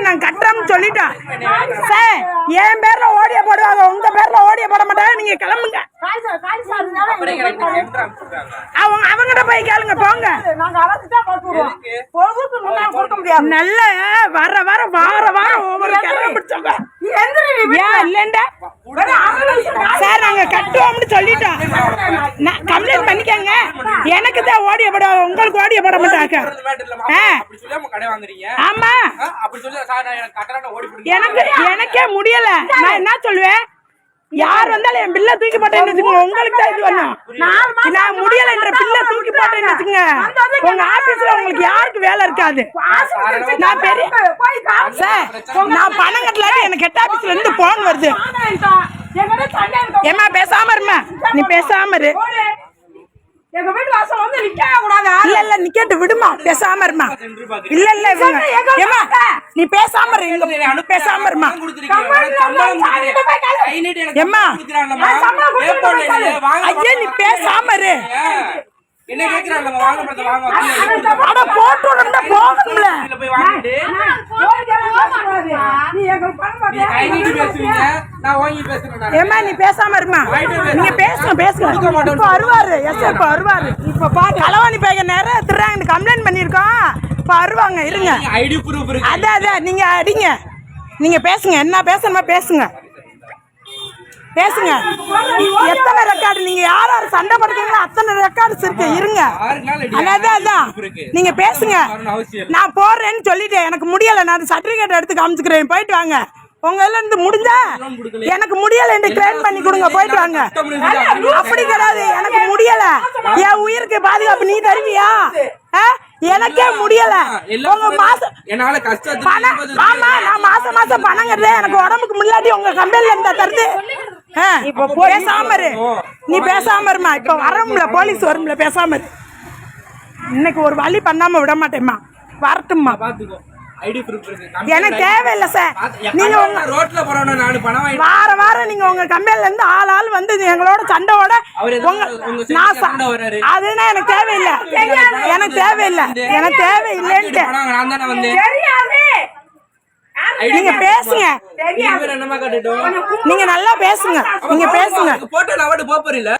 நான் கட்டுறோம்னு சொல்லிட்டோம் சார் என் பேர்ல ஓடிய போடுவாங்க. உங்க பேர்ல ஓடிய போட மாட்டாங்க. நீங்க கிளம்புங்க. அவங்க அவங்ககிட்ட போய் கேளுங்க போங்க. நல்ல வர வர வார வாரம் ஒவ்வொரு கரை பிடிச்சவங்க ஏன் இல்லைண்டா சார் நாங்க கட்டுவோம்னு சொல்லிட்டோம் நான் கம்ப்ளைண்ட் பண்ணிக்கங்க எனக்கு தான் ஓடிய போட உங்களுக்கு ஓடிய போட மாட்டாங்க ஆமா ஆ, அப்படி சொல்லி சார் நான் எனக்கு எனக்கு முடியல நான் என்ன சொல்லுவேன் யார் வந்தாலும் என் பிள்ளை தூக்கி போட்டேன்னு உங்களுக்கு தான் இது பண்ணும் நான் முடியல என்ற பிள்ளை தூக்கி போட்டேன்னு வச்சுங்க உங்க ஆபீஸ்ல உங்களுக்கு யாருக்கு வேலை இருக்காது நான் பெரிய சார் நான் பணம் கட்டலாட்டி எனக்கு ஹெட் ஆபீஸ்ல இருந்து போன் வருது ஏமா பேசாம இருமா நீ பேசாம இரு இல்ல இல்ல நிக்கட்டு விடுமா? பேசாம இருமா. இல்ல இல்ல ஏமா நீ பேசாம இரு பேசாம இருமா. ஐயா நீ பேசாம இரு. என்ன கேக்குறாங்க வாங்க படத்தை வாங்க வக்கீல் அட போட்டு போய் வாங்கிட்டு நீ எங்க பணம் நீ கை நீட்டி பேசுவீங்க. நான் வாங்கி பேசுறேன். ஏமா நீ பேசாம இருமா? நீங்க பேசுங்க பேசுங்க. இப்ப வருவாரு எஸ் இப்ப வருவாரு இப்ப திருறாங்க கம்ப்ளைண்ட் பண்ணிருக்கோம் இப்ப வருவாங்க இருங்க. நீங்க ஐடி ப்ரூஃப் இருக்கு. அதான் அதான். நீங்க அடிங்க. நீங்க பேசுங்க. என்ன பேசணுமா பேசுங்க. பேசுங்க. எத்தனை ரெக்கார்டு நீங்க யார் யார் சண்டை படுறீங்களோ அத்தனை ரெக்கார்ட்ஸ் இருக்கு. இருங்க. அதான் அதான். நீங்க பேசுங்க. நான் போடுறேன்னு சொல்லிட்டேன். எனக்கு முடியல. நான் சர்டிபிகேட் எடுத்து காமிச்சுக்கிறேன். போயிட்டு வாங்க. உங்க இருந்து முடிஞ்சா எனக்கு முடியல என்று கிளைம் பண்ணி கொடுங்க. போயிட்டு வாங்க. அப்படி கிடையாது. எனக்கு முடியல. என் உயிருக்கு பாதுகாப்பு நீ தருவியா? ஆ? எனக்கே முடியல. உங்க மாசம் என்னால ஆமா நான் மாசம் மாசம் பணம் கட்டுறேன் எனக்கு உடம்புக்கு முன்னாடி உங்க கம்பெனில இருந்தா தருது. ஆ, பேசாம இரு. நீ பேசாம இருமா. இப்ப வரும்ல போலீஸ் வரும்ல பேசாம இரு. இன்னைக்கு ஒரு வழி பண்ணாம விட மாட்டேம்மா. வரட்டும்மா. எனக்கு தேவையில்லை சார். நீங்க உங்க ரோட்ல போறவன பணம் வார வாரம் நீங்க உங்க கம்பெனில இருந்து ஆள் ஆள் வந்து எங்களோட சண்டையோட உங்க நான்? அதுனா எனக்கு தேவையில்லை. எனக்கு தேவையில்லை. எனக்கு தேவையில்லைன்ட்டு பணம் நான் தானே வந்தேன் தெரியாது நீங்க பேசுங்க. நீங்க நல்லா பேசுங்க. நீங்க பேசுங்க. போட்டோ நான் போறீல